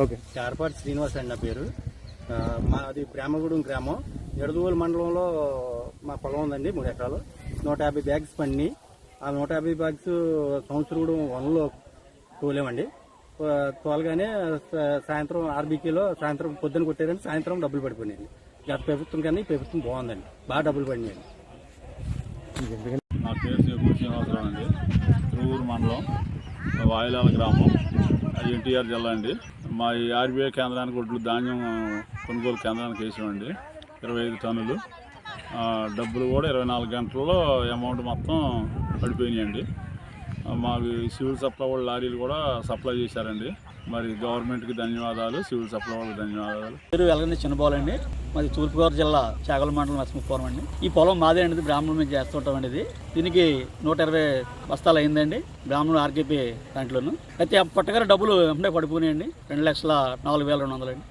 Okay. చారపాటి Srinivas అండి నా పేరు. ఆ, మాది ప్రేమగూడెం గ్రామం. ఎడదూలు మండలంలో మా పొలం ఉందండి మూడు ఎకరాలు. నూట యాభై బ్యాగ్స్ పండి ఆ నూట యాభై బ్యాగ్స్ సంవత్సరం వన్లో తోలేమండి. తోలగానే సాయంత్రం ఆర్బీకేలో సాయంత్రం పొద్దున కొట్టేదని సాయంత్రం డబ్బులు పడిపోయినాయండి. గత ప్రభుత్వం కానీ ఈ ప్రభుత్వం బాగుందండి. బాగా డబ్బులు పడినాయండి. నా పేరు శ్రీనివాసరావు అండి. తిరువూరు మండలం వాయిలాల గ్రామం ఎన్టీఆర్ జిల్లా అండి. మా ఈ ఆర్బీఐ కేంద్రానికి ఒడ్లు ధాన్యం కొనుగోలు కేంద్రానికి వేసామండి. ఇరవై ఐదు టన్నులు. డబ్బులు కూడా ఇరవై నాలుగు గంటల్లో అమౌంట్ మొత్తం పడిపోయినాయండి. మాకు సివిల్ సప్లై వాళ్ళ లారీలు కూడా సప్లై చేశారండి. మరి గవర్నమెంట్కి ధన్యవాదాలు సివిల్ సప్లై వాళ్ళకి ధన్యవాదాలు. పేరు వెలగంది చిన్నబాలండి. మాది తూర్పుగోదావరి జిల్లా చేగల మండలం నరసింహపురం అండి. ఈ పొలం మాదే అండి బ్రాహ్మణులు మేము చేస్తుంటాం అండి ఇది. దీనికి నూట ఇరవై బస్తాలు అయిందండి బ్రాహ్మణులు ఆర్కేపీ దాంట్లోను. అయితే పట్టగారు డబ్బులు వెంటనే పడిపోయినాయండి రెండు లక్షల నాలుగు వేల రెండు వందలండి.